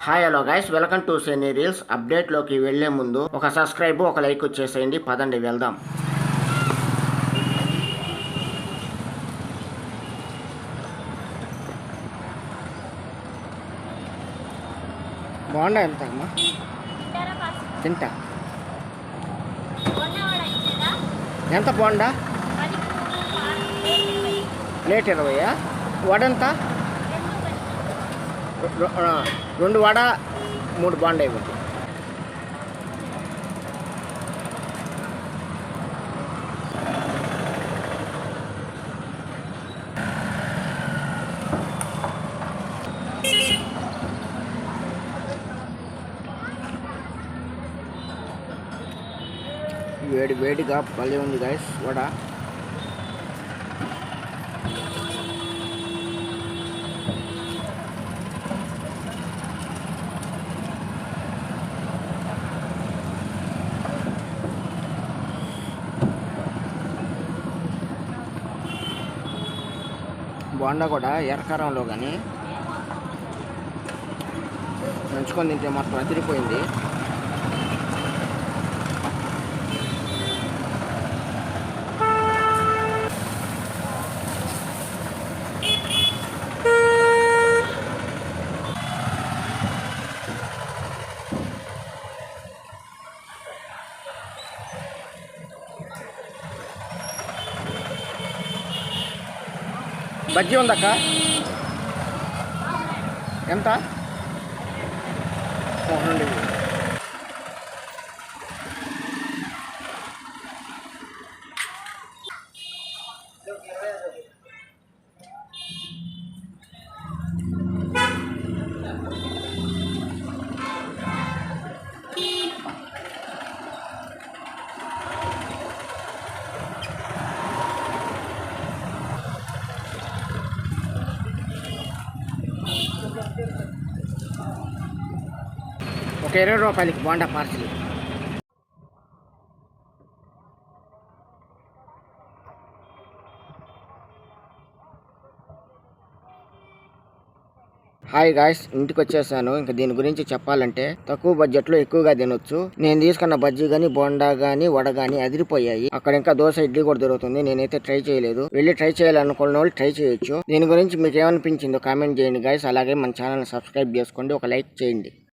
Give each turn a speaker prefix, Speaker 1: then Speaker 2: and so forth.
Speaker 1: Hi hello guys welcome to cine reels అప్డేట్లోకి వెళ్ళే ముందు ఒక సబ్స్క్రైబ్ ఒక లైక్ వచ్చేసేయండి. పదండి వెళ్దాం. బాగుండా ఎంత అమ్మా? తింటా. ఎంత బాగుండా ప్లేట్ ఇరవయా? వడ
Speaker 2: రెండు
Speaker 1: వడ మూడు బాండా ఇవ్వండి వేడి వేడిగా భలే ఉంది గాయస్ వడ. బోండా కూడా ఎర్రకారంలో కానీ నంచుకొని తింటే మాత్రం అదిరిపోయింది. బజ్జీ ఉందక్క? ఎంత? ఒక రెండు ఒక ఇరవై రూపాయలకి బోండా పార్సల్. హాయ్ గాయ్స్ ఇంటికి వచ్చేసాను ఇంకా దీని గురించి చెప్పాలంటే తక్కువ బడ్జెట్లో ఎక్కువగా తినొచ్చు. నేను తీసుకున్న బజ్జీ కానీ బోండా కానీ వడ కానీ అదిరిపోయాయి. అక్కడ ఇంకా దోశ ఇడ్లీ కూడా దొరుకుతుంది. నేనైతే ట్రై చేయలేదు. వెళ్ళి ట్రై చేయాలనుకున్న వాళ్ళు ట్రై చేయొచ్చు. దీని గురించి మీకు ఏమనిపించిందో కామెంట్ చేయండి గాయస్ అలాగే మన ఛానల్ సబ్స్క్రైబ్ చేసుకోండి. ఒక లైక్ చేయండి.